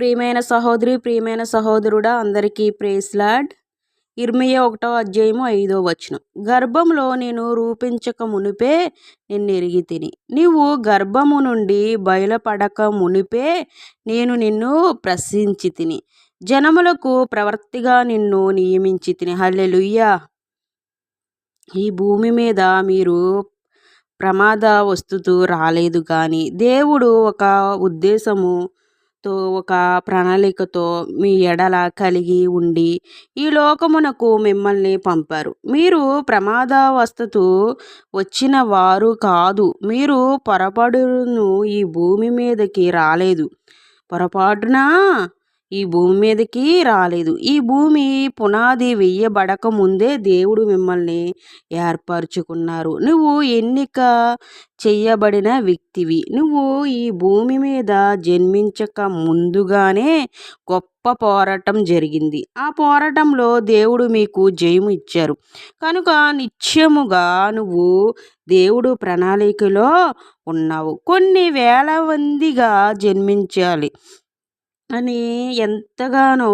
ప్రియమైన సహోదరి ప్రియమైన సహోదరుడా అందరికీ ప్రేస్లాడ్ ఇర్మియ ఒకటో అధ్యాయము ఐదో వచనం. గర్భంలో నేను రూపించక మునిపే నిన్ను ఎరిగి తిని. నీవు గర్భము నుండి బయలుపడక మునిపే నేను నిన్ను ప్రశ్నించి తిని. జనములకు ప్రవర్తిగా నిన్ను నియమించి తిని. హల్లెలుయ్యా ఈ భూమి మీద మీరు ప్రమాద వస్తుతూ రాలేదు కానీ దేవుడు ఒక ఉద్దేశము తో ఒక ప్రణాళికతో మీ ఎడల కలిగి ఉండి ఈ లోకమునకు మిమ్మల్ని పంపారు. మీరు ప్రమాదవస్థతు వచ్చిన వారు కాదు. మీరు పొరపాటును ఈ భూమి మీదకి రాలేదు. పొరపాటున? ఈ భూమి మీదకి రాలేదు. ఈ భూమి పునాది వెయ్యబడక ముందే దేవుడు మిమ్మల్ని ఏర్పరచుకున్నారు. నువ్వు ఎన్నిక చెయ్యబడిన వ్యక్తివి. నువ్వు ఈ భూమి మీద జన్మించక ముందుగానే గొప్ప పోరాటం జరిగింది. ఆ పోరాటంలో దేవుడు మీకు జయము ఇచ్చారు. కనుక నిత్యముగా నువ్వు దేవుడు ప్రణాళికలో ఉన్నావు. కొన్ని వేల మందిగా జన్మించాలి. అని ఎంతగానో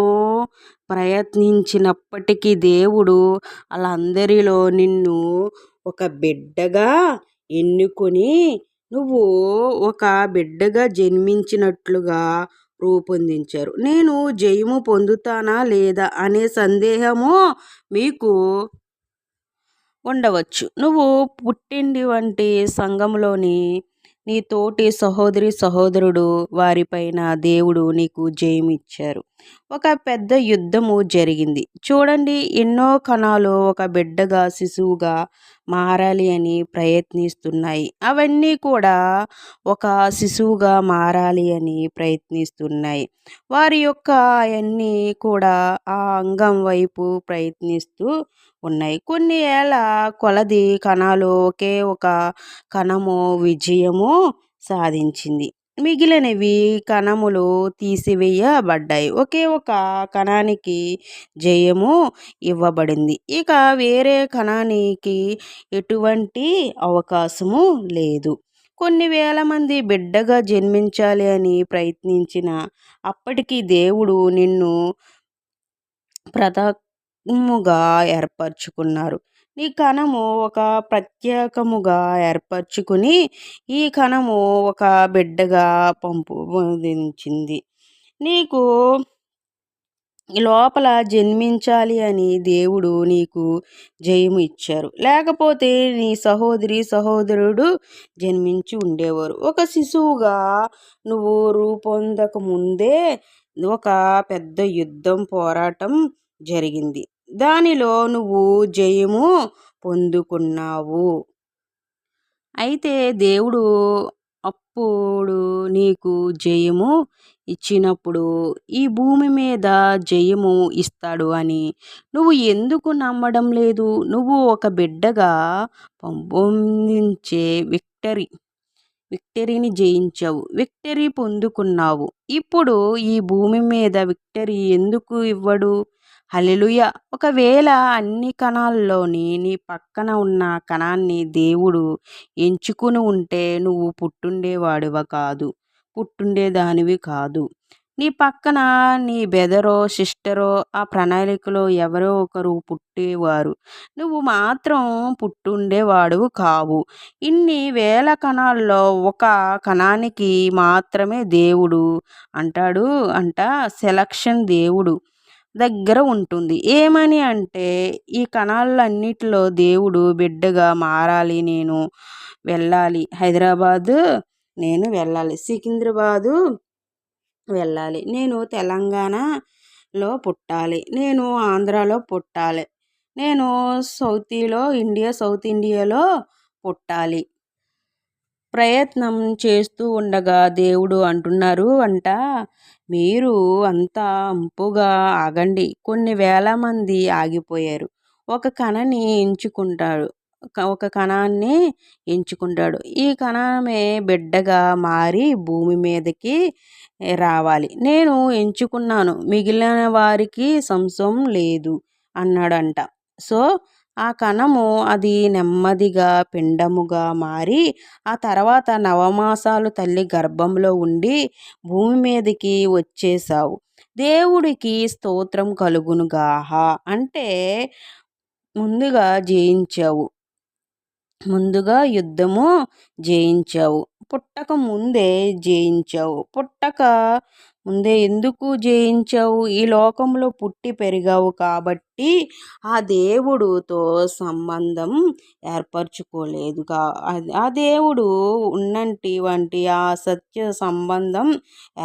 ప్రయత్నించినప్పటికీ దేవుడు వాళ్ళందరిలో నిన్ను ఒక బిడ్డగా ఎన్నుకొని నువ్వు ఒక బిడ్డగా జన్మించినట్లుగా రూపొందించారు. నేను జయము పొందుతానా లేదా అనే సందేహము మీకు ఉండవచ్చు. నువ్వు పుట్టిండి వంటి సంఘంలోని నీ తోటి సహోదరి సహోదరుడు వారిపైన దేవుడు నీకు జయమిచ్చారు. ఒక పెద్ద యుద్ధము జరిగింది. చూడండి ఎన్నో కణాలు ఒక బిడ్డగా శిశువుగా మారాలి అని ప్రయత్నిస్తున్నాయి. అవన్నీ కూడా ఒక శిశువుగా మారాలి అని ప్రయత్నిస్తున్నాయి. వారి యొక్క అవన్నీ కూడా ఆ అంగం వైపు ప్రయత్నిస్తూ ఉన్నాయి. కొన్ని ఏళ్ళ కొలది కణాలు ఒకే ఒక కణము విజయము సాధించింది. మిగిలినవి కణములు తీసివేయబడ్డాయి. ఒకే ఒక కణానికి జయము ఇవ్వబడింది. ఇక వేరే కణానికి ఎటువంటి అవకాశము లేదు. కొన్ని వేల మంది బిడ్డగా జన్మించాలి అని ప్రయత్నించిన అప్పటికి దేవుడు నిన్ను ప్రథముగా ఏర్పరచుకున్నారు. నీ కణము ఒక ప్రత్యేకముగా ఏర్పరచుకుని ఈ కణము ఒక బిడ్డగా పంపుదించింది నీకు లోపల జన్మించాలి అని దేవుడు నీకు జయము ఇచ్చారు. లేకపోతే నీ సహోదరి సహోదరుడు జన్మించి ఉండేవారు. ఒక శిశువుగా నువ్వు రూపొందక ముందే ఒక పెద్ద యుద్ధం పోరాటం జరిగింది. దానిలో నువ్వు జయము పొందుకున్నావు. అయితే దేవుడు అప్పుడు నీకు జయము ఇచ్చినప్పుడు ఈ భూమి మీద జయము ఇస్తాడు అని నువ్వు ఎందుకు నమ్మడం లేదు? నువ్వు ఒక బిడ్డగా పంపొందించే విక్టరీ విక్టరీని జయించావు విక్టరీ పొందుకున్నావు. ఇప్పుడు ఈ భూమి మీద విక్టరీ ఎందుకు ఇవ్వడు? హలెలుయ ఒకవేళ అన్ని కణాల్లోని నీ పక్కన ఉన్న కణాన్ని దేవుడు ఎంచుకుని ఉంటే నువ్వు పుట్టుండేవాడివ కాదు. పుట్టుండేదానివి కాదు. నీ పక్కన నీ బెదరో సిస్టరో ఆ ప్రణాళికలో ఎవరో ఒకరు పుట్టేవారు. నువ్వు మాత్రం పుట్టుండేవాడువు కావు. ఇన్ని వేల కణాల్లో ఒక కణానికి మాత్రమే దేవుడు అంటాడు. అంట సెలక్షన్ దేవుడు. దగ్గర ఉంటుంది. ఏమని అంటే ఈ కణాలన్నిటిలో దేవుడు బిడ్డగా మారాలి నేను వెళ్ళాలి. హైదరాబాదు నేను వెళ్ళాలి. సికింద్రాబాదు వెళ్ళాలి. నేను తెలంగాణలో పుట్టాలి. నేను ఆంధ్రాలో పుట్టాలి. నేను సౌతీలో ఇండియా సౌత్ ఇండియాలో పుట్టాలి. ప్రయత్నం చేస్తూ ఉండగా దేవుడు అంటున్నారు అంట మీరు అంతా అంపుగా ఆగండి. కొన్ని వేల మంది ఆగిపోయారు. ఒక కణని ఎంచుకుంటాడు. ఒక కణాన్ని ఎంచుకుంటాడు. ఈ కణమే బిడ్డగా మారి భూమి మీదకి రావాలి. నేను ఎంచుకున్నాను. మిగిలిన వారికి సంశయం లేదు అన్నాడంట. సో ఆ కణము అది నెమ్మదిగా పిండముగా మారి ఆ తర్వాత నవమాసాలు తల్లి గర్భంలో ఉండి భూమి మీదకి వచ్చేసావు దేవుడికి స్తోత్రం కలుగునుగాహ అంటే ముందుగా జయించావు. ముందుగా యుద్ధము జయించావు. పుట్టక ముందే జయించావు. పుట్టక ముందే ఎందుకు జయించావు? ఈ లోకంలో పుట్టి పెరిగావు కాబట్టి ఆ దేవుడుతో సంబంధం ఏర్పరచుకోలేదుగా. ఆ దేవుడు ఉన్నంటి వంటి ఆ సత్య సంబంధం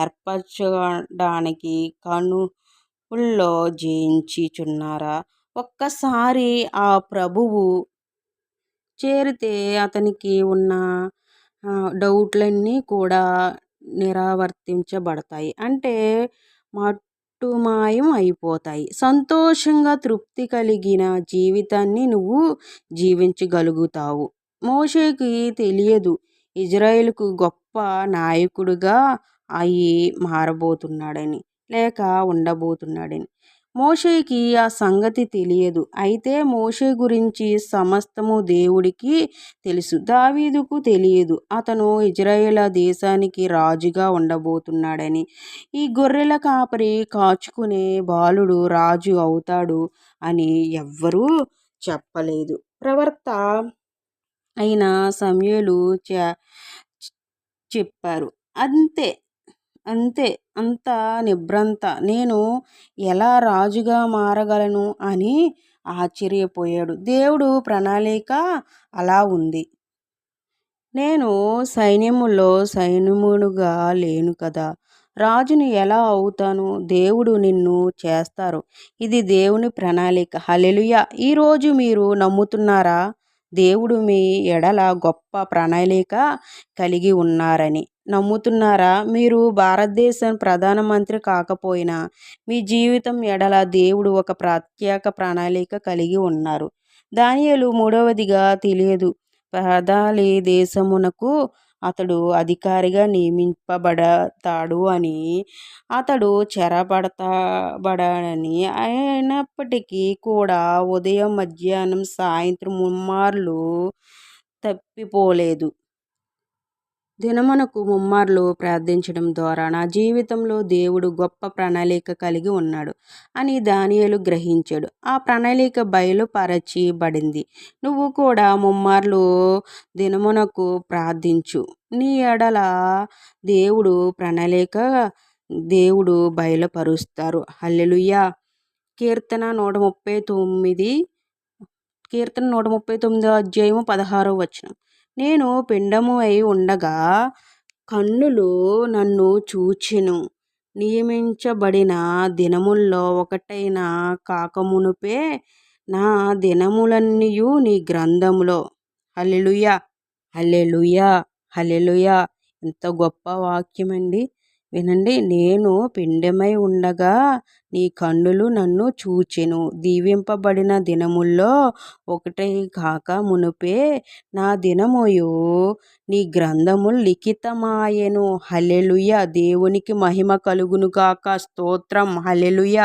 ఏర్పరచడానికి కనుల్లో జయించుచున్నారా? ఒక్కసారి ఆ ప్రభువు చేరితే అతనికి ఉన్న డౌట్లన్నీ కూడా నిరావర్తించబడతాయి. అంటే మట్టుమాయం అయిపోతాయి. సంతోషంగా తృప్తి కలిగిన జీవితాన్ని నువ్వు జీవించగలుగుతావు. మోషేకి తెలియదు. ఇజ్రాయిల్కు గొప్ప నాయకుడిగా అయి మారబోతున్నాడని లేక ఉండబోతున్నాడని. మోషేకి ఆ సంగతి తెలియదు. అయితే మోషే గురించి సమస్తము దేవుడికి తెలుసు. దావీదుకు తెలియదు. అతను ఇజ్రాయేల్ దేశానికి రాజుగా ఉండబోతున్నాడని. ఈ గొర్రెల కాపరి కాచుకునే బాలుడు రాజు అవుతాడు అని ఎవ్వరూ చెప్పలేదు. ప్రవర్త అయిన సమయలు చెప్పారు. అంతే. అంతే అంత నిభ్రంత నేను ఎలా రాజుగా మారగలను అని ఆశ్చర్యపోయాడు. దేవుడు ప్రణాళిక అలా ఉంది. నేను సైన్యములో సైన్యముడుగా లేను కదా. రాజుని ఎలా అవుతాను? దేవుడు నిన్ను చేస్తారు. ఇది దేవుని ప్రణాళిక. హలెలుయ ఈరోజు మీరు నమ్ముతున్నారా? దేవుడు మీ ఎడల గొప్ప ప్రణాళిక కలిగి ఉన్నారని. నమ్ముతున్నారా? మీరు భారతదేశం ప్రధానమంత్రి కాకపోయినా మీ జీవితం ఎడల దేవుడు ఒక ప్రత్యేక ప్రణాళిక కలిగి ఉన్నారు. దానియలు మూడవదిగా తెలియదు. ప్రధాని దేశమునకు అతడు అధికారిగా నియమింపబడతాడు అని అతడు చెరపడతాబడని అయినప్పటికీ కూడా ఉదయం మధ్యాహ్నం సాయంత్రం ముమ్మార్లు తప్పిపోలేదు. దినమునకు ముమ్మార్లు ప్రార్థించడం ద్వారా నా జీవితంలో దేవుడు గొప్ప ప్రణాళిక కలిగి ఉన్నాడు అని దానియలు గ్రహించాడు. ఆ ప్రణాళిక బయలుపరచబడింది. నువ్వు కూడా ముమ్మార్లు దినమునకు ప్రార్థించు. నీ ఎడల దేవుడు ప్రణాళిక దేవుడు బయలుపరుస్తారు. హల్లెలుయ్యా కీర్తన నూట ముప్పై తొమ్మిది కీర్తన నూట ముప్పై తొమ్మిదో అధ్యాయము పదహారో వచనం. నేను పిండము అయి ఉండగా కన్నులు నన్ను చూచెను. నియమించబడిన దినముల్లో ఒకటైన కాకమునుపే నా దినములన్నీయు నీ గ్రంథములో. హల్లెలూయా! హల్లెలూయా! హల్లెలూయా! ఎంత గొప్ప వాక్యమండి. వినండి నేను పిండమై ఉండగా నీ కన్నులు నన్ను చూచెను. దీవింపబడిన దినముల్లో ఒకటే కాక మునుపే నా దినముయు. నీ గ్రంథము లిఖితమాయెను. హలెలుయ దేవునికి మహిమ కలుగును కాక స్తోత్రం! హలెలుయ